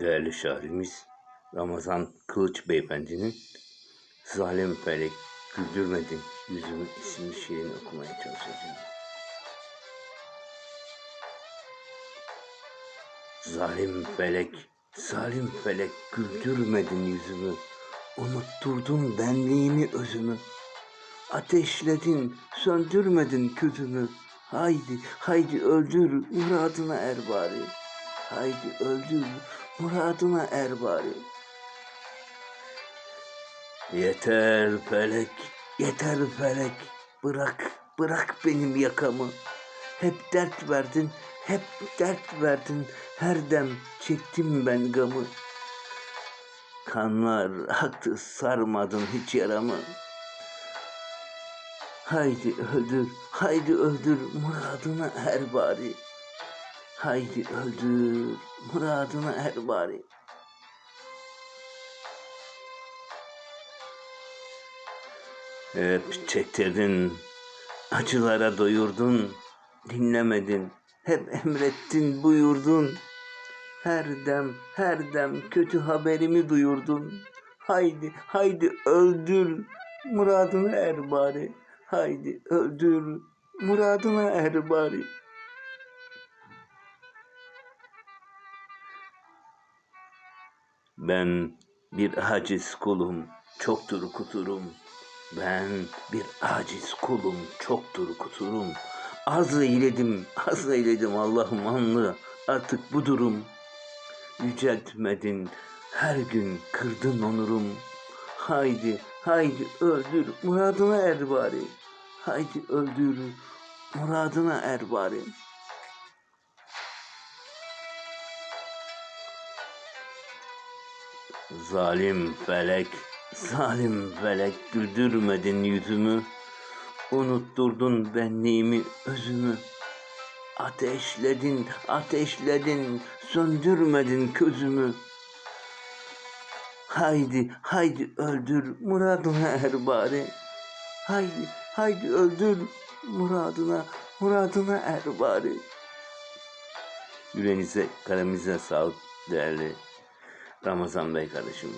Değerli şairimiz Ramazan Kılıç Beyefendinin Zalim Felek Güldürmedin Yüzümü isimli şiirini okumaya çalışacağım. Zalim felek, zalim felek güldürmedin yüzümü. Unutturdun benliğimi özümü. Ateşledin, söndürmedin közümü. Haydi, haydi öldür, muradına er bari. Haydi öldür, muradına er bari. Yeter felek, yeter felek. Bırak, bırak benim yakamı. Hep dert verdin, hep dert verdin. Her dem çektim ben gamı. Kanlar aktı sarmadın hiç yaramı. Haydi öldür, haydi öldür muradına er bari. Haydi öldür muradına er bari. Hep çektirdin, acılara doyurdun, dinlemedin, hep emrettin, buyurdun. Her dem, her dem kötü haberimi duyurdun. Haydi, haydi öldür, muradına er bari. Haydi öldür, muradına er bari. Ben bir aciz kulum, çoktur kusurum. Ben bir aciz kulum, çoktur kusurum. Az eyledim, az eyledim Allah'ım anlı. Artık bu durum. Yüceltmedin, her gün kırdın onurum. Haydi, haydi öldür, muradına er bari. Haydi öldür, muradına er bari. Zalim felek, zalim felek güldürmedin yüzümü. Unutturdun benliğimi, özümü. Ateşledin, ateşledin, söndürmedin közümü. Haydi, haydi öldür, muradına er bari. Haydi, haydi öldür, muradına, muradına er bari. Yüreğinize, kalemize sağlık değerli Ramazan Bey kardeşim.